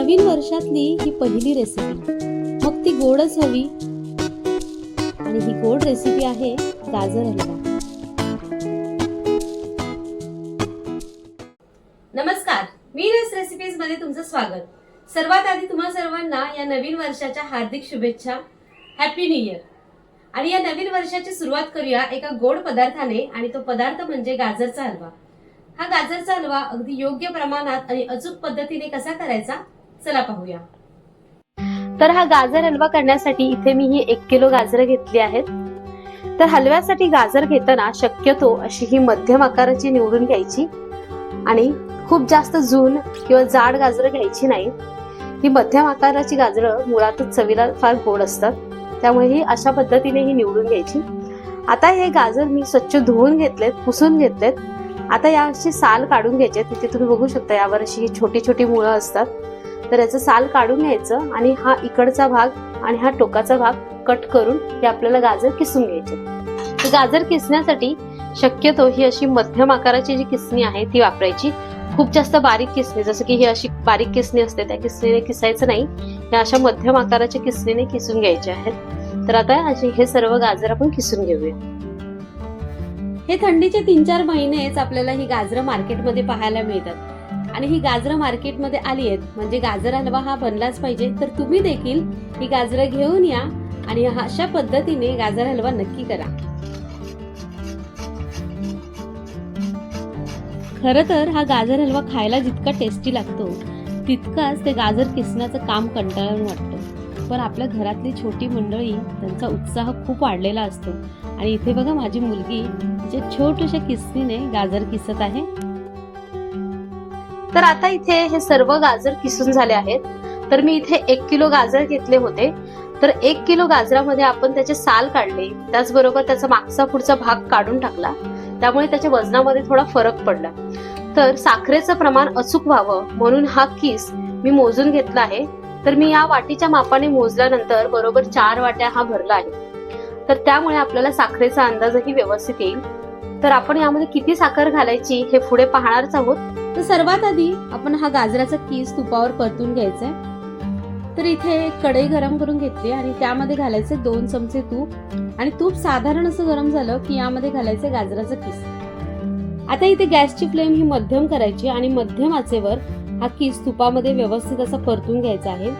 नवीन वर्षातली ही पहिली रेसिपी मग ती गोडच हवी. आणि ही गोड रेसिपी आहे गाजर हलवा. नमस्कार. मीरस रेसिपीजमध्ये तुमचं स्वागत. सर्वात आधी तुम्हा सर्वांना या नवीन वर्षाच्या हार्दिक शुभेच्छा. हॅपी न्यू इयर आणि या नवीन वर्षाची सुरुवात करूया एका गोड पदार्थाने आणि तो पदार्थ म्हणजे गाजरचा हलवा. हा गाजरचा हलवा अगदी योग्य प्रमाणात आणि अचूक पद्धतीने कसा करायचा? चला पाहूया. तर हा गाजर हलवा करण्यासाठी इथे मी ही एक किलो गाजर घेतली आहेत. तर हलव्यासाठी गाजर घेताना शक्यतो अशी ही मध्यम आकाराची निवडून घ्यायची आणि खूप जास्त जून किंवा जाड गाजर घ्यायची नाही. ही मध्यम आकाराची गाजरं मुळातच चवीला फार गोड असतात. त्यामुळे ही अशा पद्धतीने ही निवडून घ्यायची. आता हे गाजर मी स्वच्छ धुवून घेतलेत पुसून घेतलेत. आता याची साल काढून घ्यायचे तिथे तुम्ही बघू शकता यावर अशी छोटी छोटी मुळं असतात. तर याचं साल काढून घ्यायचं आणि हा इकडचा भाग आणि हा टोकाचा भाग कट करून हे आपल्याला गाजर किसून घ्यायचे. गाजर किसण्यासाठी शक्यतो ही अशी मध्यम आकाराची जी किसणी आहे ती वापरायची. खूप जास्त बारीक किसणी जसं की ही अशी बारीक किसणी असते त्या किसणीने किसायचं नाही. या अशा मध्यम आकाराच्या किसणीने किसून घ्यायचे आहेत. तर आता हे सर्व गाजर आपण किसून घेऊया. हे थंडीचे तीन चार महिनेच आपल्याला ही गाजरं मार्केटमध्ये पाहायला मिळतात. आणि ही गाजरं मार्केटमध्ये आली आहेत. म्हणजे गाजर हलवा हा बनलाच पाहिजे. तर तुम्ही देखील ही गाजरं घेऊन या आणि अशा पद्धतीने गाजर हलवा नक्की करा. खर तर हा गाजर हलवा खायला जितका टेस्टी लागतो तितकाच ते गाजर किसण्याचं काम कंटाळून वाटतं. पण आपल्या घरातली छोटी मंडळी त्यांचा उत्साह खूप वाढलेला असतो. आणि इथे बघा माझी मुलगी जे छोट्याशा किसणीने गाजर किसत आहे. तर आता इथे हे सर्व गाजर किसून झाले आहेत. तर मी इथे एक किलो गाजर घेतले होते. तर एक किलो गाजरामध्ये आपण त्याचे साल काढले. त्याचबरोबर त्याचा मागचा पुढचा भाग काढून टाकला. त्यामुळे त्याच्या वजनामध्ये थोडा फरक पडला. तर साखरेचं प्रमाण अचूक व्हावं म्हणून हा किस मी मोजून घेतला आहे. तर मी या वाटीच्या मापाने मोजल्यानंतर बरोबर चार वाट्या हा भरला आहे. तर त्यामुळे आपल्याला साखरेचा अंदाजही व्यवस्थित येईल. तर आपण यामध्ये किती साखर घालायची हे पुढे पाहणारच आहोत. तर सर्वात आधी आपण हा गाजराचा कीस तुपावर परतून घ्यायचा आहे तर इथे एक कढई गरम करून घेतली आणि त्यामध्ये घालायचे दोन चमचे तूप. आणि तूप साधारण असं गरम झालं की यामध्ये घालायचे गाजराचं किस. आता इथे गॅसची फ्लेम ही मध्यम करायची आणि मध्यम आचेवर हा किस तुपामध्ये व्यवस्थित असा परतून घ्यायचा आहे.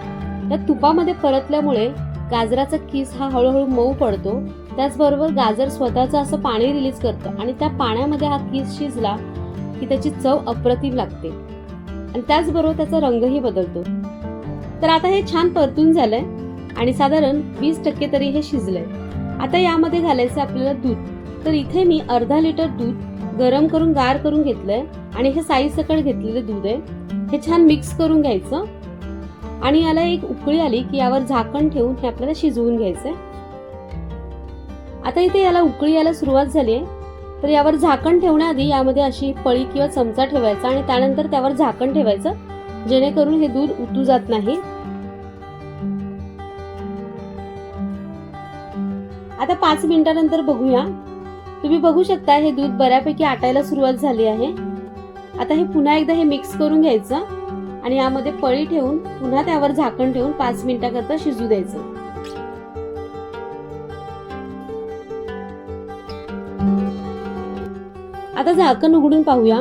त्या तुपामध्ये परतल्यामुळे गाजराचा किस हा हळूहळू मऊ पडतो. त्याचबरोबर गाजर स्वतःचं असं पाणी रिलीज करतं आणि त्या पाण्यामध्ये हा किस शिजला की त्याची चव अप्रतिम लागते. आणि त्याचबरोबर त्याचा रंगही बदलतो. तर आता हे छान परतून झालंय आणि साधारण वीस टक्के तरी हे शिजलंय. आता यामध्ये घालायचं आपल्याला दूध. तर इथे मी अर्धा लिटर दूध गरम करून गार करून घेतलंय आणि हे साई सकट घेतलेलं दूध आहे. हे छान मिक्स करून घ्यायचं. आणि याला एक उकळी आली की यावर झाकण ठेवून हे आपल्याला शिजवून घ्यायचंय. आता इथे याला उकळी यायला सुरुवात झाली आहे. तर यावर झाकण ठेवण्याआधी यामध्ये अशी पळी किंवा चमचा ठेवायचा आणि त्यानंतर त्यावर झाकण ठेवायचं जेणेकरून हे दूध उतू जात नाही. आता पाच मिनिटानंतर बघूया. तुम्ही बघू शकता हे दूध बऱ्यापैकी आटायला सुरुवात झाली आहे. आता हे पुन्हा एकदा हे मिक्स करून घ्यायचं आणि यामध्ये पळी ठेवून पुन्हा त्यावर झाकण ठेवून पाच मिनिटाकरता शिजू द्यायचं. आता झाकण उघडून पाहूया.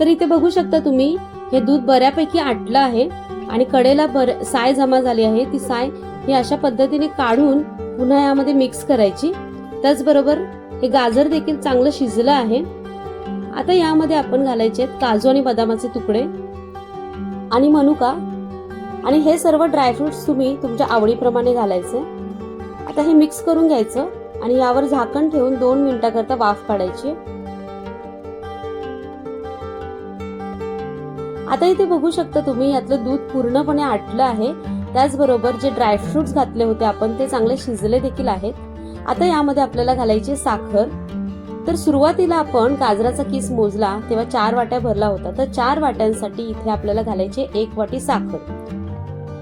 तर इथे बघू शकता तुम्ही हे दूध बऱ्यापैकी आटलं आहे आणि कडेला बर साय जमा झाली आहे. ती साय ही अशा पद्धतीने काढून पुन्हा यामध्ये मिक्स करायची. त्याचबरोबर हे गाजर देखील चांगलं शिजलं आहे. आता यामध्ये आपण घालायचे आहेत काजू आणि बदामाचे तुकडे आणि मनुका. आणि हे सर्व ड्रायफ्रुट्स तुम्ही तुमच्या आवडीप्रमाणे घालायचे. आता हे मिक्स करून घ्यायचं आणि यावर झाकण ठेवून दोन मिनिटाकरता वाफ काढायची. आता इथे बघू शकता तुम्ही यातलं दूध पूर्णपणे आटलं आहे. त्याचबरोबर जे ड्रायफ्रुट्स घातले होते आपण ते चांगले शिजले देखील आहेत. आता यामध्ये आपल्याला घालायची साखर. तर सुरुवातीला आपण गाजराचा किस मोजला तेव्हा चार वाट्या भरला होता. तर चार वाट्यांसाठी इथे आपल्याला घालायचे एक वाटी साखर.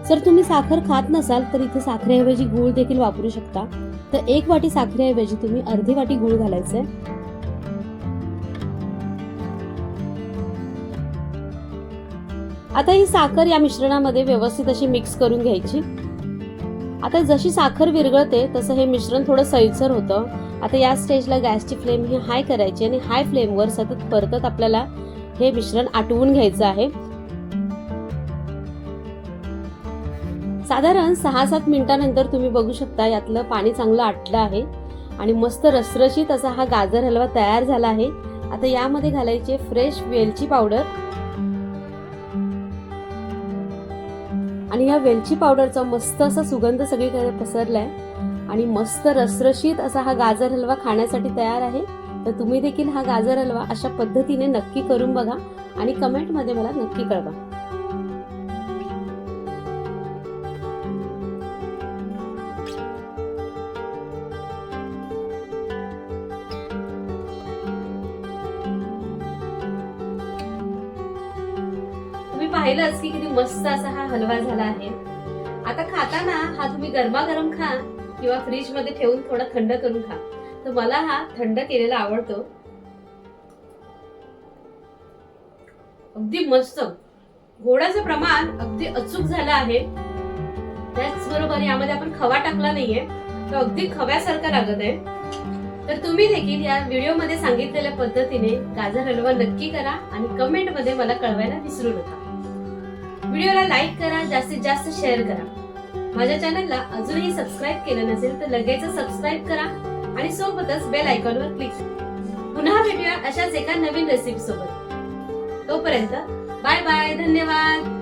जर तुम्ही साखर खात नसाल तर इथे साखरेऐवजी गूळ देखील वापरू शकता. तर एक वाटी साखरेऐवजी तुम्ही अर्धी वाटी गूळ घालायचंय. आता ही साखर या मिश्रणामध्ये व्यवस्थित अशी मिक्स करून घ्यायची. आता जशी साखर विरघळते तसं हे मिश्रण थोडं सैलसर होतं. आता या स्टेजला गॅसची फ्लेम ही हाय करायची आणि हाय फ्लेमवर सतत परतत आपल्याला हे मिश्रण आटवून घ्यायचं आहे. साधारण सहा सात मिनिटानंतर तुम्ही बघू शकता यातलं पाणी चांगलं आटलं आहे आणि मस्त रसरशीत असा हा गाजर हलवा तयार झाला आहे. आता यामध्ये घालायचे फ्रेश वेलची पावडर आणि या वेलची पावडरचा मस्त असा सुगंध सगळीकडे पसरलाय. आणि मस्त रसरशीत असा हा गाजर हलवा खाण्यासाठी तयार आहे. तर तुम्ही देखील हा गाजर हलवा अशा पद्धतीने नक्की करून बघा आणि कमेंटमध्ये मला नक्की कळवा. पाहिलंच की किती मस्त असा हा हलवा झाला आहे. आता खाताना हा तुम्ही गरमागरम खा किंवा फ्रीजमध्ये ठेवून थोडा थंड करून खा. तर मला हा थंड केलेला आवडतो. अगदी मस्त. गोडाचं प्रमाण अगदी अचूक झालं आहे. त्याचबरोबर यामध्ये आपण खवा टाकला नाहीये. तो अगदी खव्यासारखा लागत आहे. तर तुम्ही देखील या व्हिडिओमध्ये सांगितलेल्या पद्धतीने गाजर हलवा नक्की करा आणि कमेंटमध्ये मला कळवायला विसरू नका. व्हिडिओला लाईक करा जास्तीत जास्त शेअर करा. माझ्या चॅनलला अजूनही सबस्क्राईब केलं नसेल तर लगेच सबस्क्राईब करा आणि सोबतच बेल आयकॉनवर क्लिक करा. पुन्हा भेटूया अशाच एका नवीन रेसिपी सोबत. तोपर्यंत बाय बाय धन्यवाद.